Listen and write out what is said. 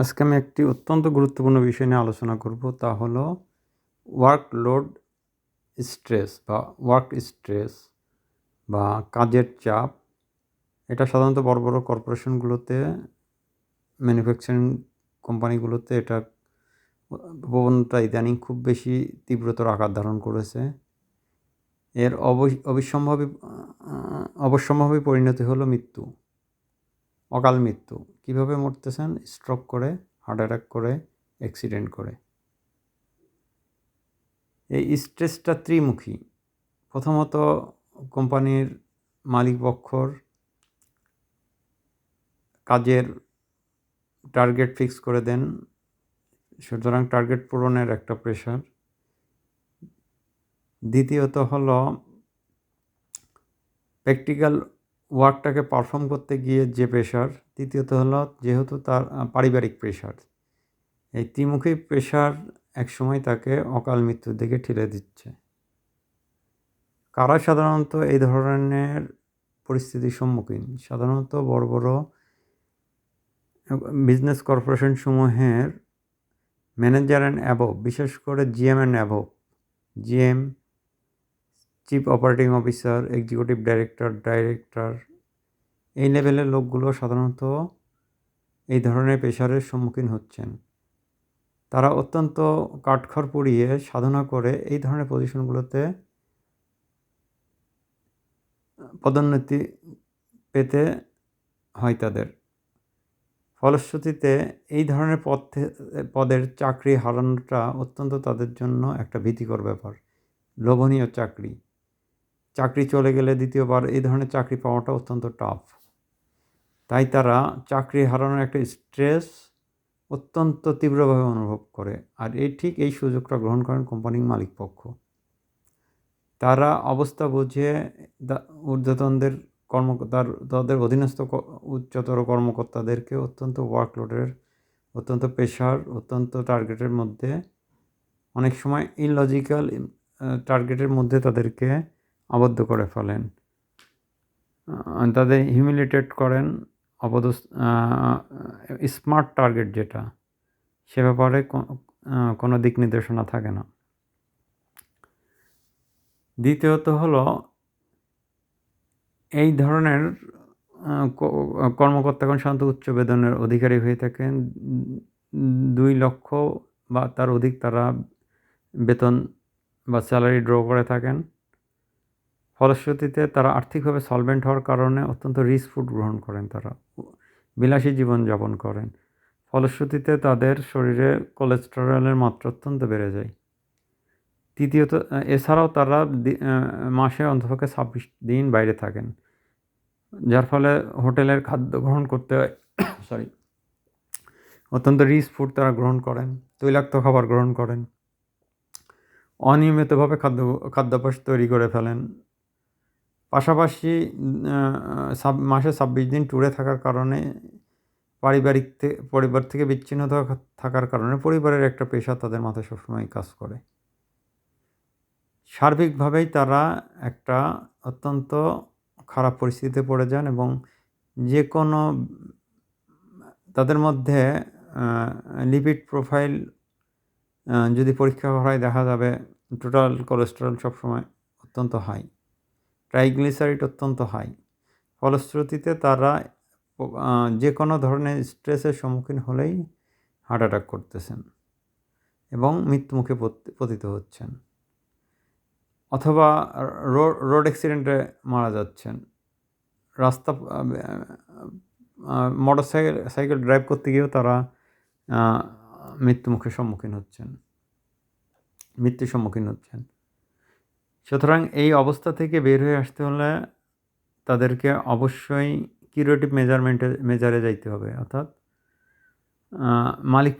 আজকে আমি একটি অত্যন্ত গুরুত্বপূর্ণ বিষয় নিয়ে আলোচনা করব তা হলো ওয়ার্কলোড স্ট্রেস বা ওয়ার্ক স্ট্রেস বা কাজের চাপ। এটা সাধারণত বড় বড় কর্পোরেশনগুলোতে ম্যানুফ্যাকচারিং কোম্পানিগুলোতে এটা প্রবণতা ইদানিং খুব বেশি তীব্রতর আকার ধারণ করেছে। এর অবিসম্ভাবী আহ, অবশ্যম্ভাবী পরিণতি হলো মৃত্যু। অকাল মৃত্যু। কীভাবে মরতেছেন? স্ট্রোক করে হার্ট অ্যাটাক করে অ্যাক্সিডেন্ট করে। এই স্ট্রেসটা ত্রিমুখী। প্রথমত কোম্পানির মালিকপক্ষর কাজের টার্গেট ফিক্স করে দেন। সুতরাং টার্গেট পূরণের একটা প্রেশার দ্বিতীয়ত হলো প্র্যাকটিক্যাল ওয়ার্কটাকে পারফর্ম করতে গিয়ে যে প্রেশার তৃতীয়ত হলো যেহেতু তার পারিবারিক প্রেশার এই ত্রিমুখী প্রেশার একসময় তাকে অকাল মৃত্যুর দিকে ঠেলে দিচ্ছে। কারা সাধারণত এই ধরনের পরিস্থিতির সম্মুখীন? সাধারণত বড় বড় বিজনেস কর্পোরেশন সমূহের ম্যানেজার অ্যান্ড অ্যাবভ বিশেষ করে GM and above GM chief operating officer executive director director এই লেভেলের লোকগুলো সাধারণত এই ধরনের প্রেশারের সম্মুখীন হচ্ছেন। তারা অত্যন্ত কাঠখড় পুড়িয়ে সাধনা করে এই ধরনের পজিশনগুলোতে পদোন্নতি পেতে হয় তাদের। ফলশ্রুতিতে এই ধরনের পদ পদের চাকরি হারানোটা অত্যন্ত তাদের জন্য একটা ভীতিকর ব্যাপার, লোভনীয় চাকরি। চাকরি চলে গেলে দ্বিতীয়বার এই ধরনের চাকরি পাওয়াটা অত্যন্ত টাফ তাই তারা চাকরি হারানোর একটা স্ট্রেস অত্যন্ত তীব্রভাবে অনুভব করে। আর এই ঠিক এই সুযোগটা গ্রহণ করেন কোম্পানির মালিকপক্ষ তারা অবস্থা বুঝে ঊর্ধ্বতনদের কর্ম তাদের অধীনস্থ উচ্চতর কর্মকর্তাদেরকে অত্যন্ত ওয়ার্কলোডের অত্যন্ত প্রেশার অত্যন্ত টার্গেটের মধ্যে অনেক সময় ইনলজিক্যাল টার্গেটের মধ্যে তাদেরকে আবদ্ধ করে ফেলেন। তাদের হিউমিলেটেড করেন অপদ স্মার্ট টার্গেট যেটা, সে ব্যাপারে কোনো দিক নির্দেশনা থাকে না। দ্বিতীয়ত হলো, এই ধরনের কর্মকর্তাগণ সাধারণত উচ্চ বেতনের অধিকারী হয়ে থাকেন। দুই লক্ষ বা তার অধিক তারা বেতন বা স্যালারি ড্র করে থাকেন। ফলশ্রুতিতে তারা আর্থিকভাবে সলভেন্ট হওয়ার কারণে অত্যন্ত রিচ ফুড গ্রহণ করেন তারা। বিলাসী জীবনযাপন করেন। ফলশ্রুতিতে তাদের শরীরে কোলেস্টেরলের মাত্রা অত্যন্ত বেড়ে যায়। তৃতীয়ত, এছাড়াও তারা মাসে অন্তপক্ষে ছাব্বিশ দিন বাইরে থাকেন, যার ফলে হোটেলের খাদ্য গ্রহণ করতে হয় সরি অত্যন্ত রিচ ফুড তারা গ্রহণ করেন, তৈলাক্ত খাবার গ্রহণ করেন, অনিয়মিতভাবে খাদ্য, খাদ্যাভ্যাস তৈরি করে ফেলেন পাশাপাশি সাব- মাসে ছাব্বিশ দিন ট্যুরে থাকার কারণে পারিবারিক পরিবার থেকে বিচ্ছিন্ন থাকার কারণে পরিবারের একটা পেশা তাদের মাথায় সবসময় কাজ করে। সার্বিকভাবেই তারা একটা অত্যন্ত খারাপ পরিস্থিতিতে পড়ে যান এবং যে কোনো তাদের মধ্যে লিপিড প্রোফাইল যদি পরীক্ষা করা হয় দেখা যাবে টোটাল কোলেস্টেরল সবসময় অত্যন্ত হাই ট্রাইগ্লিসারিড অত্যন্ত হাই। ফলশ্রুতিতে তারা যে কোনো ধরনের স্ট্রেসের সম্মুখীন হলেই হার্ট অ্যাটাক করতেছেন এবং মৃত্যুমুখে পত- পতিত হচ্ছেন। অথবা রোড অ্যাক্সিডেন্টে মারা যাচ্ছেন। রাস্তা মোটর সাইকেল সাইকেল ড্রাইভ করতে গিয়েও তারা মৃত্যুমুখের সম্মুখীন হচ্ছেন। মৃত্যুর সম্মুখীন হচ্ছেন। সুতরাং এই অবস্থা থেকে বের হয়ে আসতে হলে তাদেরকে অবশ্যই কিউরেটিভ মেজারমেন্টে মেজারে যাইতে হবে, অর্থাৎ মালিক